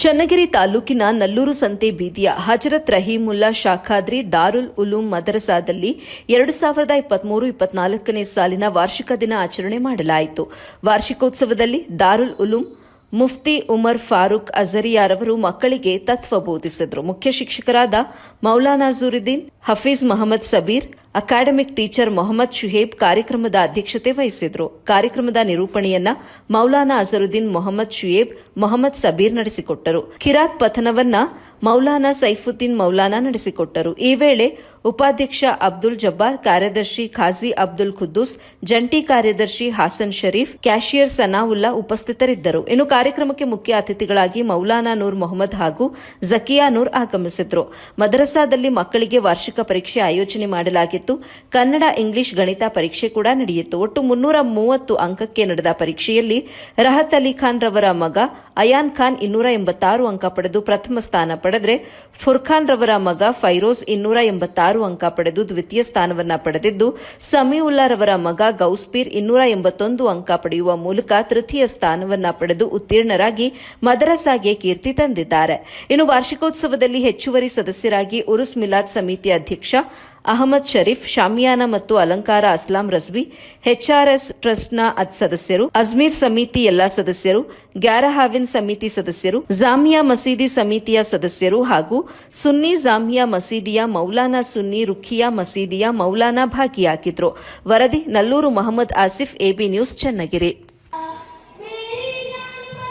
ಚನ್ನಗಿರಿ ತಾಲೂಕಿನ ನಲ್ಲೂರು ಸಂತೆ ಬೀದಿಯ ಹಜರತ್ ರಹೀಮುಲ್ಲಾ ಶಾಖಾದ್ರಿ ದಾರುಲ್ ಉಲೂಂ ಮದರಸಾದಲ್ಲಿ ಎರಡು ಸಾವಿರದ ಇಪ್ಪತ್ಮೂರು ಇಪ್ಪತ್ನಾಲ್ಕನೇ ಸಾಲಿನ ವಾರ್ಷಿಕ ದಿನ ಆಚರಣೆ ಮಾಡಲಾಯಿತು. ವಾರ್ಷಿಕೋತ್ಸವದಲ್ಲಿ ದಾರುಲ್ ಉಲೂಂ ಮುಫ್ತಿ ಉಮರ್ ಫಾರೂಕ್ ಅಜರಿಯಾರವರು ಮಕ್ಕಳಿಗೆ ತತ್ವ ಬೋಧಿಸಿದರು. ಮುಖ್ಯ ಶಿಕ್ಷಕರಾದ ಮೌಲಾನಾ ಜುರುದ್ದೀನ್, ಹಫೀಜ್ ಮೊಹಮ್ಮದ್ ಸಬೀರ್ ಅಕಾಡೆಮಿಕ್ ಟೀಚರ್ ಮೊಹಮ್ಮದ್ ಶುಹೇಬ್ ಕಾರ್ಯಕ್ರಮದ ಅಧ್ಯಕ್ಷತೆ ವಹಿಸಿದ್ರು. ಕಾರ್ಯಕ್ರಮದ ನಿರೂಪಣೆಯನ್ನ ಮೌಲಾನಾ ಅಜರುದ್ದೀನ್ ಮೊಹಮ್ಮದ್ ಶುಯೇಬ್ ಮೊಹಮ್ಮದ್ ಸಬೀರ್ ನಡೆಸಿಕೊಟ್ಟರು. ಕಿರಾತ್ ಪಥನವನ್ನ ಮೌಲಾನಾ ಸೈಫುದ್ದೀನ್ ಮೌಲಾನಾ ನಡೆಸಿಕೊಟ್ಟರು. ಈ ವೇಳೆ ಉಪಾಧ್ಯಕ್ಷ ಅಬ್ದುಲ್ ಜಬ್ಬಾರ್, ಕಾರ್ಯದರ್ಶಿ ಖಾಜಿ ಅಬ್ದುಲ್ ಖುದ್ದೂಸ್, ಜಂಟಿ ಕಾರ್ಯದರ್ಶಿ ಹಾಸನ್ ಶರೀಫ್, ಕ್ಯಾಶಿಯರ್ ಸನಾವುಲ್ಲಾ ಉಪಸ್ಥಿತರಿದ್ದರು. ಇನ್ನು ಕಾರ್ಯಕ್ರಮಕ್ಕೆ ಮುಖ್ಯ ಅತಿಥಿಗಳಾಗಿ ಮೌಲಾನಾ ನೂರ್ ಮೊಹಮ್ಮದ್ ಹಾಗೂ ಜಕಿಯಾ ನೂರ್ ಆಗಮಿಸಿದ್ರು. ಮದ್ರಸಾದಲ್ಲಿ ಮಕ್ಕಳಿಗೆ ವಾರ್ಷಿಕ ಪರೀಕ್ಷೆ ಆಯೋಜನೆ ಕನ್ನಡ, ಇಂಗ್ಲಿಷ್ ಗಣಿತ ಪರೀಕ್ಷೆ ಕೂಡ ನಡೆಯಿತು. ಒಟ್ಟು ಮುನ್ನೂರ ಮೂವತ್ತು ಅಂಕಕ್ಕೆ ನಡೆದ ಪರೀಕ್ಷೆಯಲ್ಲಿ ರಹತ್ ಅಲಿ ಖಾನ್ ರವರ ಮಗ, ಅಯಾನ್ ಖಾನ್ ಇನ್ನೂರ ಎಂಬತ್ತಾರು ಅಂಕ ಪಡೆದು ಪ್ರಥಮ ಸ್ಥಾನ ಪಡೆದರೆ, ಫುರ್ಖಾನ್ ರವರ ಮಗ ಫೈರೋಜ್ ಇನ್ನೂರ ಎಂಬತ್ತಾರು ಅಂಕ ಪಡೆದು ದ್ವಿತೀಯ ಸ್ಥಾನವನ್ನು ಪಡೆದಿದ್ದು, ಸಮೀವುಲ್ಲಾ ರವರ ಮಗ ಗೌಸ್ಪೀರ್ ಇನ್ನೂರ ಎಂಬತ್ತೊಂದು ಅಂಕ ಪಡೆಯುವ ಮೂಲಕ ತೃತೀಯ ಸ್ಥಾನವನ್ನು ಪಡೆದು ಉತ್ತೀರ್ಣರಾಗಿ ಮದರಸಾಗೆ ಕೀರ್ತಿ ತಂದಿದ್ದಾರೆ. ಇನ್ನು ವಾರ್ಷಿಕೋತ್ಸವದಲ್ಲಿ ಹೆಚ್ಚುವರಿ ಸದಸ್ಯರಾಗಿ ಉರುಸ್ ಮಿಲಾದ್ ಸಮಿತಿ ಅಧ್ಯಕ್ಷ ಅಹಮದ್ ಶರೀಫ್, ಶಾಮಿಯಾನ ಮತ್ತು ಅಲಂಕಾರ ಅಸ್ಲಾಂ ರಸ್ಬಿ ಎಚ್ಆರ್ಎಸ್ ಟ್ರಸ್ಟ್ನ ಸದಸ್ಯರು, ಅಜ್ಮೀರ್ ಸಮಿತಿ ಎಲ್ಲಾ ಸದಸ್ಯರು ಗ್ಯಾರಹಾವಿನ್ ಸಮಿತಿ ಸದಸ್ಯರು, ಜಾಮಿಯಾ ಮಸೀದಿ ಸಮಿತಿಯ ಸದಸ್ಯರು ಹಾಗೂ ಸುನ್ನಿ ಜಾಮಿಯಾ ಮಸೀದಿಯ ಮೌಲಾನಾ ಸುನ್ನಿ ರುಖಿಯಾ ಮಸೀದಿಯ ಮೌಲಾನಾ ಭಾಗಿಯಾಗಿದ್ರು ವರದಿ Nallur Mohammed Asif, AB news, Channagiri.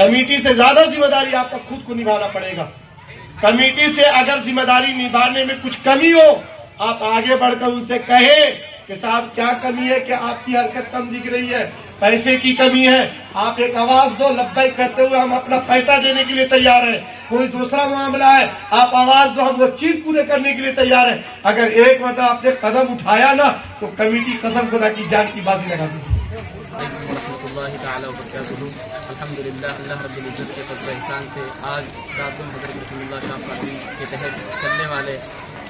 Committee سے زیادہ ذمہ داری آپ کو خود کو نبھانا پڑے گا۔ کمیٹی سے اگر ذمہ داری نبھانے میں کچھ کمی ہو، آپ آگے بڑھ کر ان سے کہیں کہ صاحب کیا کمی ہے کہ آپ کی حرکت کم دکھ رہی ہے، پیسے کی کمی ہے۔ آپ ایک آواز دو، لبیک کرتے ہوئے ہم اپنا پیسہ دینے کے لیے تیار ہیں۔ کوئی دوسرا معاملہ ہے، آپ آواز دو، ہم وہ چیز پورے کرنے کے لیے تیار ہیں۔ اگر ایک مرتبہ آپ نے قدم اٹھایا نا، تو کمیٹی قسم خدا کی جان کی بازی لگا دی۔ اللہ تعالیٰ وبرکاتہ۔ الحمد للہ اللہ رب العزت کے فضل احسان سے آج رات حضرت رحم اللہ شاہ قادری کے تحت چلنے والے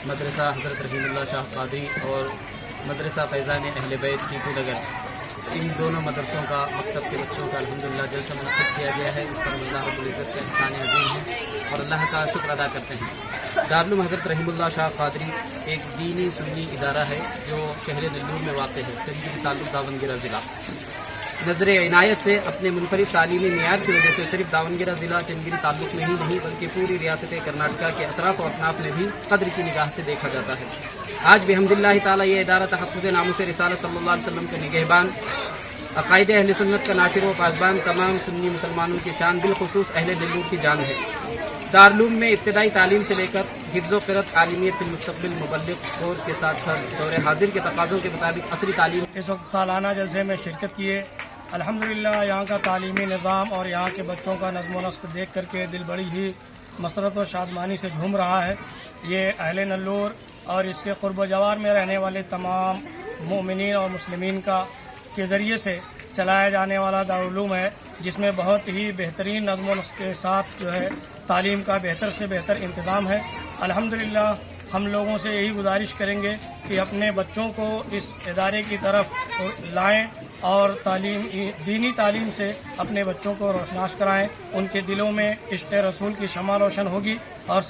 مدرسہ حضرت رحم اللہ شاہ قادری اور مدرسہ فیضان اہل بیت کی تو نگر ان دونوں مدرسوں کا مکتب کے بچوں کا الحمدللہ جلسہ منعقد کیا گیا ہے، اس پر اللہ رب العزت کے احسان عظیم ہیں اور اللہ کا شکر ادا کرتے ہیں۔ دارالعلوم حضرت رحم اللہ شاہ قادری ایک دینی سنی ادارہ ہے جو شہر دلور میں واقع ہے سنگی تعلق داون گرہ ضلع۔ نظر عنایت سے اپنے منفرد تعلیمی معیار کی وجہ سے صرف داونگیرہ ضلع چنگری تعلق میں ہی نہیں، بلکہ پوری ریاست کرناٹکا کے اطراف و اطناف میں بھی قدر کی نگاہ سے دیکھا جاتا ہے۔ آج بھی حمد اللہ تعالیٰ یہ ادارہ تحفظ ناموں سے رسالہ صلی اللہ علیہ وسلم کا نگہبان، عقائد اہل سنت کا ناشر و پاسبان، تمام سنی مسلمانوں کی شان، بالخصوص اہل دلوں کی جان ہے۔ دارالعلوم میں ابتدائی تعلیم سے لے کر حفظ و قرت عالمیت کے مستقبل مبلغ کورس کے ساتھ ساتھ دور حاضر کے تقاضوں کے مطابق عصری تعلیم۔ اس وقت سالانہ جلسے میں شرکت کیے الحمدللہ، یہاں کا تعلیمی نظام اور یہاں کے بچوں کا نظم و نسق دیکھ کر کے دل بڑی ہی مسرت و شادمانی سے جھوم رہا ہے۔ یہ اہل نلور اور اس کے قرب و جوار میں رہنے والے تمام مومنین اور مسلمین کا، کے ذریعے سے چلایا جانے والا دارالعلوم ہے، جس میں بہت ہی بہترین نظم و نسق کے ساتھ جو ہے تعلیم کا بہتر سے بہتر انتظام ہے۔ الحمدللہ، ہم لوگوں سے یہی گزارش کریں گے کہ اپنے بچوں کو اس ادارے کی طرف لائیں۔ اور تعلیم، دینی تعلیم سے اپنے بچوں کو روشناس کرائیں۔ ان کے دلوں میں عشق رسول کی شمع روشن ہوگی اور